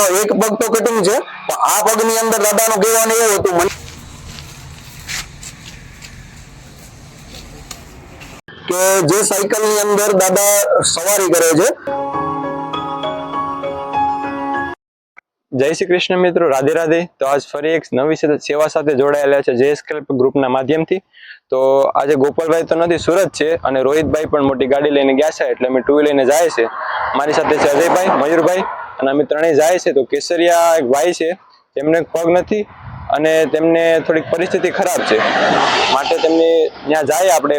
એક પગ તો કટિંગ છે. પણ આ પગની અંદર દાદાનું કહેવાનું એવું હતું, મને કે જે સાયકલની અંદર દાદા સવારી કરે છે. જય શ્રી કૃષ્ણ મિત્રો, રાધે રાધે. તો આજ ફરી એક નવી સેવા સાથે જોડાયેલા છે જેએસ ક્લબ ગ્રુપના માધ્યમથી. તો આજે ગોપાલભાઈ તો નથી, સુરત છે અને રોહિતભાઈ પણ મોટી ગાડી લઈને ગયા છે, એટલે અમે ટુ લઈને જાય છે. મારી સાથે છે અજયભાઈ, મયુરભાઈ. અને અમે ત્રણેય જાય છે તો કેસરિયા એક ભાઈ છે તેમને પગ નથી અને તેમને થોડીક પરિસ્થિતિ ખરાબ છે. માટે તેમને ત્યાં જાય આપણે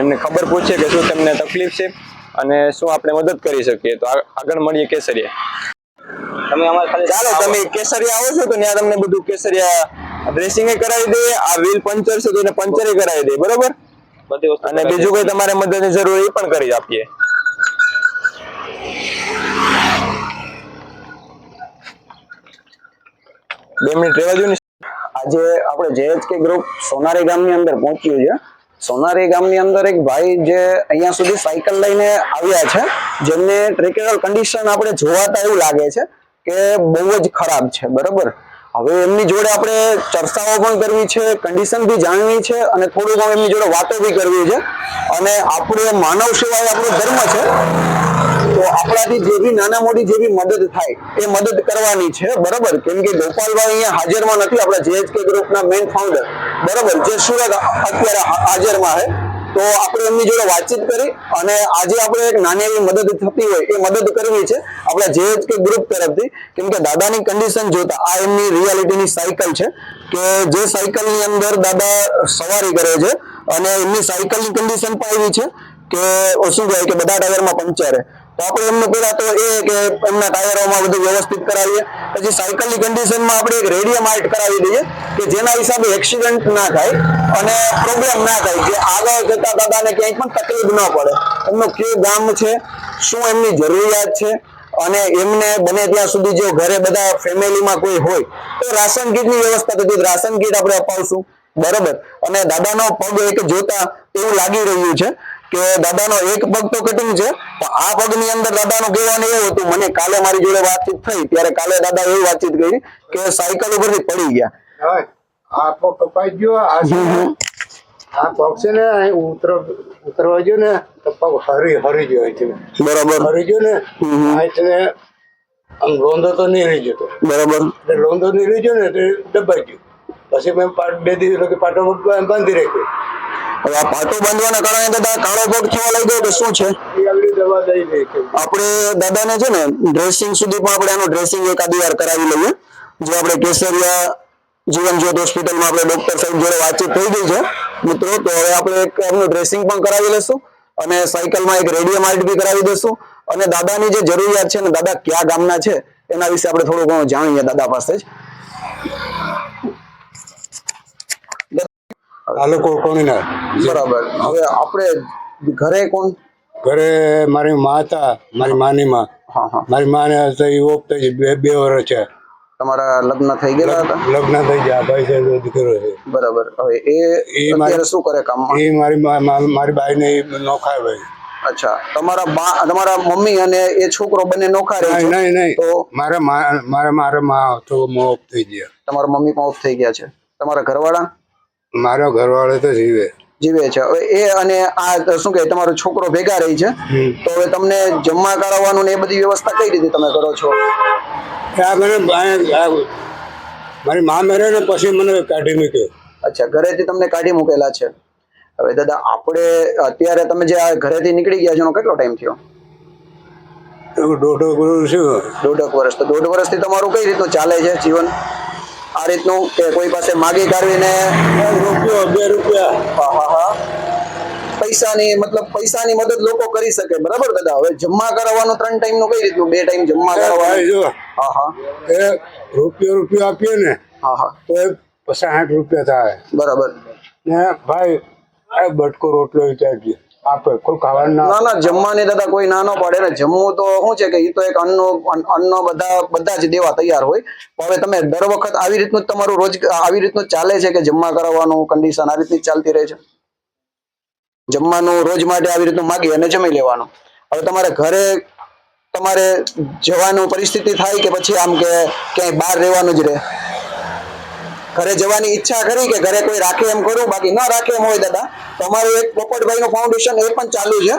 એમને ખબર પૂછીએ કે શું તેમને તકલીફ છે અને શું આપણે મદદ કરી શકીએ. તો આગળ મળીએ કેસરિયા. તમે અમારે ખાલી ચાલો તમે કેસરિયા આવો છો તો ત્યાં તમને બધું કેસરિયા ડ્રેસિંગ કરાવી દે આ વ્હીલ પંચર છે તો એને પંચર કરાવી દે બરોબર? બધી વસ્તુ અને બીજું કોઈ તમારે મદદની જરૂર એ પણ કરી આપીએ. બે મિનિટ રહેવા દો ને. આજે આપણે જેએચકે ગ્રુપ સોનારી ગામની અંદર પહોંચ્યું છે. સોનારી ગામની અંદર એક ભાઈ જે અહીંયા સુધી સાયકલ લઈને આવ્યા છે. જેમને ટ્રેકેબલ કન્ડિશન આપણે જોવાતા એવું લાગે છે કે બહુ જ ખરાબ છે, બરોબર? હવે એમની જોડે આપણે ચર્ચાઓ પણ કરવી છે કન્ડિશન બી જાણવી છે અને થોડું ઘણું એમની જોડે વાતો બી કરવી છે. અને આપણે માનવ સેવા એ આપણો ધર્મ છે. તો આપણાથી જે બી નાના મોટી જે બી મદદ થાય એ મદદ કરવાની છે, બરાબર? કેમ કે ગોપાલભાઈ અહીંયા હાજરમાં નથી, આપણા જેએચકે ગ્રુપના મેઇન ફાઉન્ડર બરાબર? જે સુરત અત્યારે હાજરમાં છે. તો આપણે એમની જોડે વાતચીત કરી અને આજે આપણે એક નાની એવી મદદ થતી હોય એ મદદ કરવી છે આપણા જેએચકે ગ્રુપ તરફથી. કેમ કે દાદાની કન્ડિશન જોતા આ એમની રિયાલિટીની સાયકલ છે કે જે સાયકલની અંદર દાદા સવારી કરે છે અને એમની સાયકલની કન્ડિશન પણ એવી છે કે શું કહેવાય કે બધા ટાયરમાં પંચર છે. તો આપણે એમને પેલા તો એ કે એમના ટાયરોમાં બધું વ્યવસ્થિત કરાવીએ. પછી સાયકલની કન્ડિશનમાં આપણે એક રેડિયમ આર્ટ કરાવી દઈએ કે જેના હિસાબે એક્સિડન્ટ ના થાય અને પ્રોબ્લેમ ના થાય કે આગળ જતા દાદાને ક્યાંય પણ તકલીફ ન પડે. એમનું કયું ગામ છે? શું એમની જરૂરિયાત છે? અને એમને બને ત્યાં સુધી જો ઘરે બધા ફેમિલીમાં કોઈ હોય, તો રાશન કીટની વ્યવસ્થા થતી રાશન કીટ આપણે અપાવશું. બરોબર. અને દાદાનો પગ એક જોતા એવું લાગી રહ્યું છે કે દાદાનો એક પગ તો કટિંગ છે પણ આ પગની અંદર દાદાનું કહેવાનું એવું હતું મને કાલે મારી જોડે વાતચીત થઈ ત્યારે કાલે દાદા એવી વાતચીત કરી કે સાયકલ ઉપરથી પડી ગયા. આ પગ કપાઈ ગયો આ છે આ પગ છે ને ઉતર ઉતરવા ગયો ને તો પગ હરી હરી ગયો અહીંથી. બરાબર. હરી ગયો ને એટલે આમ રોંધો તો નહીં રહી જતો બરાબર. એટલે લોંદો નહીં રહી ગયો ને એટલે દબાઈ ગયો. પછી મેં બે દિવસ કે પાટો બાંધી રાખ્યો. હવે આ પાટો બાંધવાના કારણે દાદા કાળો પગ થવા લાગ્યો કે શું છે? આપણે દાદાને છે ને ડ્રેસિંગ સુધી પણ આપણે આનું ડ્રેસિંગ એકાદી વાર કરાવી લઈએ. જે આપણે કેસરિયા જીવન જ્યોત હોસ્પિટલમાં આપણે ડોક્ટર સાહેબ જોડે વાતચીત થઈ ગઈ છે. મિત્રો તો હવે આપણે એક એમનું ડ્રેસિંગ પણ કરાવી લેશું અને સાયકલમાં એક રેડિયમ આર્ટ બી કરાવી દેશું. અને દાદાની જે જરૂરિયાત છે ને દાદા કયા ગામના છે એના વિશે આપણે થોડું ઘણું જાણીએ દાદા પાસે જ. આ લોકો કોની ના? બરાબર. હવે આપણે ઘરે કોણ? ઘરે મારી મા હતા મારી માની માં. મારી માને એ ઓફ થઈ બે બે વર્ષ છે. તમારા લગ્ન થઈ ગયેલા હતા? લગ્ન થઈ ગયા ભાઈ છે દીકરો છે. બરાબર. હવે એ એ મારે અત્યારે શું કરે કામ એ મારી મારી બાઈ બાઈને નોખાય ભાઈ. અચ્છા. તમારા બા તમારા મમ્મી અને એ છોકરો બંને નોખા રહે નહીં છે? નહીં નહીં. તો મારે મારા મારે મારે માં તો મોફ થઈ ગયા. તમારા મમ્મી પણ ઓફ થઈ ગયા છે. તમારા ઘરવાળા? મારો ઘરવાળો તો જીવે. જીવે છે. હવે એ અને આ શું કહે તમારો છોકરો ભેગા રહી છે તો હવે તમને જમવા કરાવવાનું ને એ બધી વ્યવસ્થા કઈ રીતે તમે કરો છો? આ મને મારી મા મેરે ને પછી મને કાઢી મૂક્યો. અચ્છા ઘરેથી તમને કાઢી મૂકેલા છે. હવે દાદા આપણે અત્યારે તમે જે આ ઘરેથી નીકળી ગયા છો એનો કેટલો ટાઈમ થયો? દોઢક વર્ષ દોઢક વર્ષ. તો દોઢ વર્ષથી તમારું કઈ રીતનું ચાલે છે જીવન? આ રીતનું કે કોઈ પાસે માગી કાઢવીને રૂપિયો બે રૂપિયા. હા હા પૈસાની મતલબ પૈસાની મદદ લોકો કરી શકે. બરાબર દાદા? હવે જમા કરાવવાનું ત્રણ ટાઈમનું કઈ રીતનું? બે ટાઈમ જમા કરાવવાનું? હા હા. એ રૂપિયો રૂપિયો આપીએ ને હા હા. તો એ સાઠ રૂપિયા થાય. બરાબર. ને ભાઈ આ બટકો રોટલો વિચારજે આપે, કોઈ ખાવાનું ના ના, જમવાની દાદા કોઈ ના ન ને, જમવું તો શું છે કે એ તો એક અન્નો અન્નો બધા બધા જ દેવા તૈયાર હોય. પણ હવે તમે દર વખત આવી રીતનું તમારું રોજ આવી રીતનું ચાલે છે કે જમવા કરાવવાનું કન્ડિશન આ રીતની ચાલતી રહે છે? જમવાનું રોજ માટે આવી રીતનું માગી અને જમી લેવાનું. હવે તમારે ઘરે તમારે જવાનું પરિસ્થિતિ થાય કે પછી આમ કે ક્યાંય બહાર રહેવાનું જ રહે? ઘરે જવાની ઈચ્છા કરી કે ઘરે કોઈ રાખે એમ કરું, બાકી ન રાખે એમ હોય દાદા. તમારું એક પોપટભાઈનું ફાઉન્ડેશન એ પણ ચાલુ છે.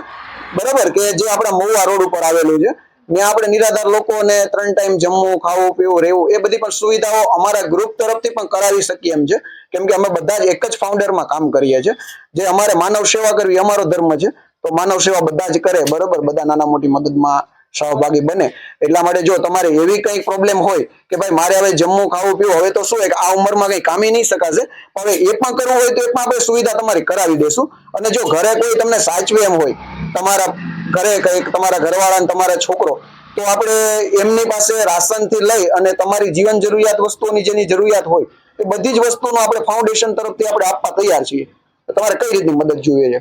બરાબર? કે જે આપણા મહુવા રોડ ઉપર આવેલું છે. ત્યાં આપણે નિરાધાર લોકોને ત્રણ ટાઈમ જમવું, ખાવું, પીવું, રહેવું, એ બધી પણ સુવિધાઓ અમારા ગ્રુપ તરફથી પણ કરાવી શકીએ એમ છે. કેમ કે અમે બધા જ એક જ ફાઉન્ડરમાં કામ કરીએ છીએ. જે અમારે માનવ સેવા કરવી અમારો ધર્મ છે. તો માનવ સેવા બધા જ કરે, બરોબર? બધા નાના મોટી મદદમાં સહભાગી બને. એટલા માટે જો તમારે એવી કઈ પ્રોબ્લેમ હોય કે ભાઈ મારે હવે જમવું ખાવું પીવું, હવે તો શું એક આ ઉંમરમાં કઈ કામી નહીં શકાશે. હવે એ પણ કરવું હોય તો એ પણ આપણે સુવિધા તમારી કરાવી દેશું. અને જો ઘરે કોઈ તમને સાચવે એમ હોય, તમારા ઘરે કંઈક તમારા ઘરવાળા તમારા છોકરો, તો આપણે એમની પાસે રાશનથી લઈ અને તમારી જીવન જરૂરિયાત વસ્તુઓની જેની જરૂરિયાત હોય, એ બધી જ વસ્તુનો આપણે ફાઉન્ડેશન તરફથી આપણે આપવા તૈયાર છીએ. તમારે કઈ રીતની મદદ જોઈએ છે?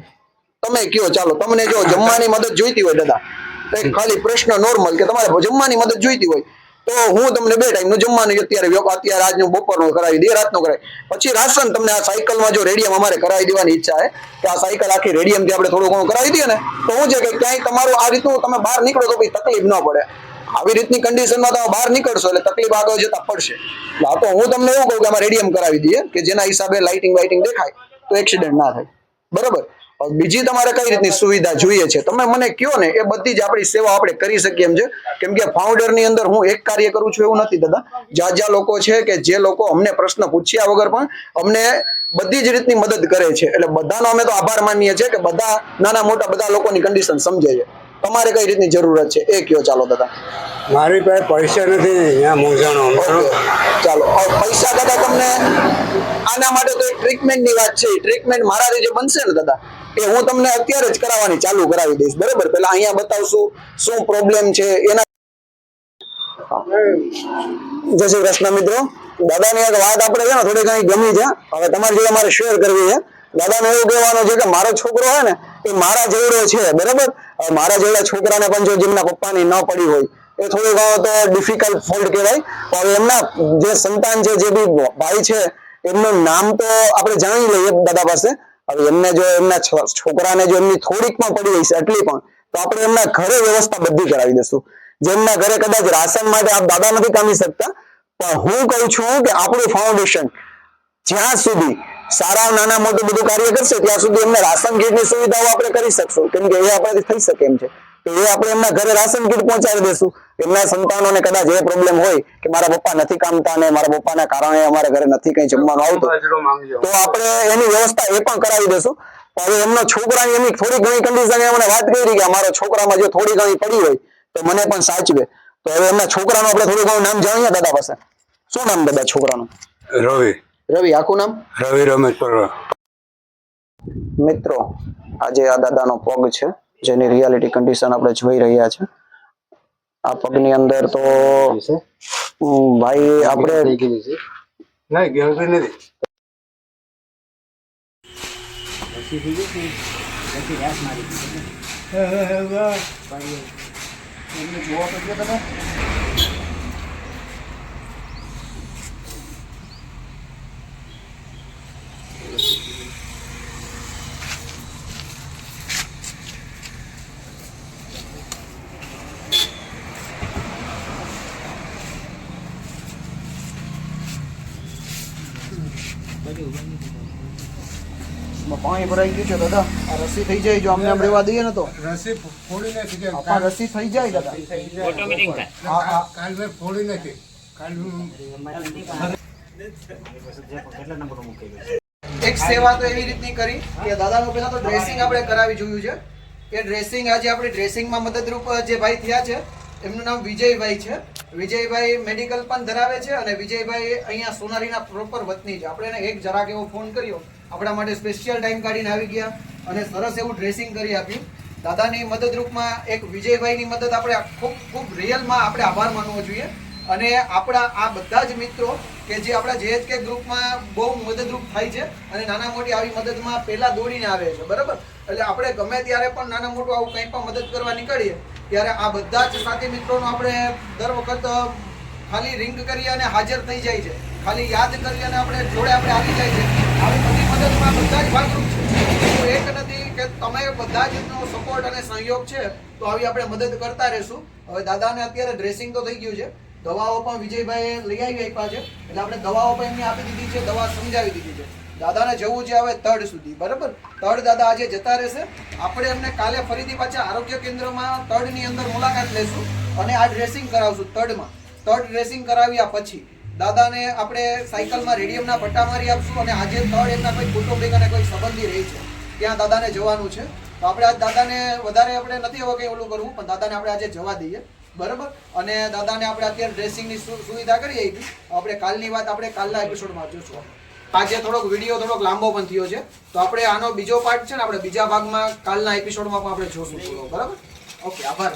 તમે કયો, ચાલો, તમને જો જમવાની મદદ જોઈતી હોય, દાદા. ખાલી પ્રશ્ન નોર્મલ કે તમારે જમવાની મદદ જોઈતી હોય, તો હું તમને બે ટાઈમનું જમવાનું અત્યારે અત્યારે આજનું બપોરનું કરાવી દે રાતનું કરાવી પછી રાશન તમને આ સાયકલમાં જો રેડિયમ અમારે કરાવી દેવાની ઈચ્છા છે, કે આ સાયકલ આખી રેડિયમથી આપણે થોડું ઘણું કરાવી દઈએ ને, તો શું છે કે ક્યાંય તમારું આ રીતનું તમે બહાર નીકળો તો પછી તકલીફ ન પડે. આવી રીતની કન્ડિશનમાં તમે બહાર નીકળશો એટલે તકલીફ આગળ જતા પડશે. એટલે આ તો હું તમને એવું કહું કે આમાં રેડિયમ કરાવી દઈએ, કે જેના હિસાબે લાઇટિંગ વાઇટિંગ દેખાય, તો એક્સિડન્ટ ના થાય. બરાબર? બીજી તમારે કઈ રીતની સુવિધા જોઈએ છે? તમે મને કયો ને એ બધી જ આપણી સેવા આપણે કરી શકીએ એમ છે. કેમ કે ફાઉન્ડરની અંદર હું એક કાર્ય કરું છું એવું નથી દાદા. જ્યાં જ્યાં લોકો છે કે જે લોકો અમને પ્રશ્ન પૂછ્યા વગર પણ અમને બધી જ રીતની મદદ કરે છે. એટલે બધાનો અમે તો આભાર માનીએ છીએ કે બધા નાના મોટા બધા લોકોની કન્ડિશન સમજે છે. તમારે કઈ રીતની જરૂરત છે? એ કયો ચાલો દાદા. મારી પાસે પૈસા નથી ચાલો. પૈસા દાદા તમને આના માટે તો એક ટ્રીટમેન્ટની વાત છે. ટ્રીટમેન્ટ મારાથી જે બનશે ને દાદા એ હું તમને અત્યારે જ કરાવવાની ચાલુ કરાવી દઈશ. બરાબર? પેલા અહીંયા બતાવશું શું પ્રોબ્લેમ છે એના જય શ્રી કૃષ્ણ મિત્રો. દાદાની એક વાત આપણે છે ને થોડી ઘણી ગમી છે. હવે તમારી જોડે મારે શેર કરવી છે. દાદાને એવું કહેવાનું છે કે મારો છોકરો હોય ને એ મારા જેવડો છે બરાબર? મારા જેવડા છોકરાને પણ જો જેમના પપ્પાની ન પડી હોય એ થોડું ઘણો તો ડિફિકલ્ટ ફોલ્ટ કહેવાય. પણ એમના જે સંતાન છે જે બી ભાઈ છે એમનું નામ તો આપણે જાણી લઈએ દાદા પાસે. હવે એમને જો એમના છોકરાને જો એમની થોડીક પણ પડી રહી છે એટલી પણ, તો આપણે એમના ઘરે વ્યવસ્થા બધી કરાવી દઈશું. જેમના ઘરે કદાચ રાશન માટે આપ દાદા નથી કામી શકતા, પણ હું કહું છું કે આપણું ફાઉન્ડેશન જ્યાં સુધી સારા નાના મોટું બધું કાર્ય કરશે, ત્યાં સુધી એમને રાશન કીટની સુવિધાઓ આપણે કરી શકશું. કેમ કે એ આપણાથી થઈ શકે એમ છે. એ આપણે એમના ઘરે રાશન કીટ પહોંચાડી દેશું એમના સંતાનોને કદાચ એ પ્રોબ્લેમ હોય કે મારા પપ્પા નથી કામતા ને મારા પપ્પાના કારણે અમારા ઘરે નથી કઈ જમવાનું આવતું તો આપણે એની વ્યવસ્થા એ પણ કરાવી દેશું હવે એમનો છોકરા એમની થોડી ઘણી કન્ડિશન એમને વાત કરી કે અમારા છોકરામાં જો થોડી ઘણી પડી હોય તો મને પણ સાચવે. તો હવે એમના છોકરાનું આપણે થોડું ઘણું નામ જાણીએ દાદા પાસે. શું નામ દાદા છોકરાનું? રવિ. રવિ આખું નામ? રવિ રમેશ મિત્રો આજે આ દાદાનો પગ છે. જેની રિયાલિટી કન્ડિશન આપણે જોઈ રહ્યા છે. આ પગની અંદર તો ભાઈ આપણે ગેરંટી નથી. પાણી ભરાઈ ગયું છે દાદા. આ રસી થઈ જાય જો અમને રેવા દઈએ ને તો. રસી ફોડી નથી રસી થઈ જાય દાદા. આ- આ કાલ મેં ફોડી નથી એક સેવા તો એવી રીતની કરી કે દાદાનું પહેલા તો ડ્રેસિંગ આપણે કરાવી જોયું છે. એ ડ્રેસિંગ આજે આપણે ડ્રેસિંગમાં મદદરૂપ જે ભાઈ થયા છે એમનું નામ વિજયભાઈ છે. વિજયભાઈ મેડિકલ પણ ધરાવે છે અને વિજયભાઈ અહીંયા સોનારીના પ્રોપર વતની છે આપણે એને એક જરાક એવો ફોન કર્યો. આપણા માટે સ્પેશિયલ ટાઈમ કાઢીને આવી ગયા અને સરસ એવું ડ્રેસિંગ કરી આપ્યું. દાદાની મદદરૂપમાં એક વિજયભાઈની મદદ આપણે ખૂબ ખૂબ રિયલમાં આપણે આભાર માનવો જોઈએ. અને આપણા, આ બધા જ મિત્રો કે જે આપણા જેએચકે ગ્રુપમાં બહુ મદદરૂપ થાય છે અને નાના મોટી આવી મદદમાં પહેલાં દોડીને આવે છે. બરાબર? એટલે આપણે ગમે ત્યારે પણ નાના મોટું આવું કંઈ પણ મદદ કરવા નીકળીએ ત્યારે આ બધા જ સાથી મિત્રોનો આપણે દર વખત ખાલી રિંગ કરી અને હાજર થઈ જાય છે. ખાલી યાદ કરી અને આપણે જોડે આપણે આવી જાય છે. આવી બધી મદદમાં બધા જ ભાગરૂપ છે. એક નથી કે તમે બધા જ સપોર્ટ અને સહયોગ છે, તો આવી આપણે મદદ કરતા રહેશું. હવે દાદાને અત્યારે ડ્રેસિંગ તો થઈ ગયું છે. દવાઓ પણ વિજયભાઈ લઈ આવી આપ્યા છે. એટલે આપણે દવાઓ પણ એમને આપી દીધી છે, દવા સમજાવી દીધી છે. દાદાને જવું છે હવે તડ સુધી, બરાબર? તડ દાદા આજે જતા રહેશે. આપણે એમને કાલે ફરીથી પાછા આરોગ્ય કેન્દ્રમાં તડની અંદર મુલાકાત લેશું અને આ ડ્રેસિંગ કરાવશું તડમાં તડ ડ્રેસિંગ કરાવ્યા પછી દાદાને આપણે સાયકલમાં રેડિયમના પટ્ટા મારી આપશું અને આજે તડ એમના કોઈ કુટુંબિક અને કોઈ સંબંધી રહી છે. ત્યાં દાદાને જવાનું છે. તો આપણે આજ દાદાને વધારે આપણે નથી હવે કંઈ ઓલું કરવું, પણ દાદાને આપણે આજે જવા દઈએ. બરાબર? અને દાદાને આપણે અત્યારે ડ્રેસિંગની સુવિધા કરી આપી. આપણે કાલની વાત આપણે કાલના એપિસોડમાં જોશું. આજે થોડોક વીડિયો થોડોક લાંબો પણ થયો છે. તો આપણે આનો બીજો પાર્ટ છે ને, આપણે બીજા ભાગમાં કાલના એપિસોડમાં પણ આપણે જોશું બરાબર? ઓકે, આભાર.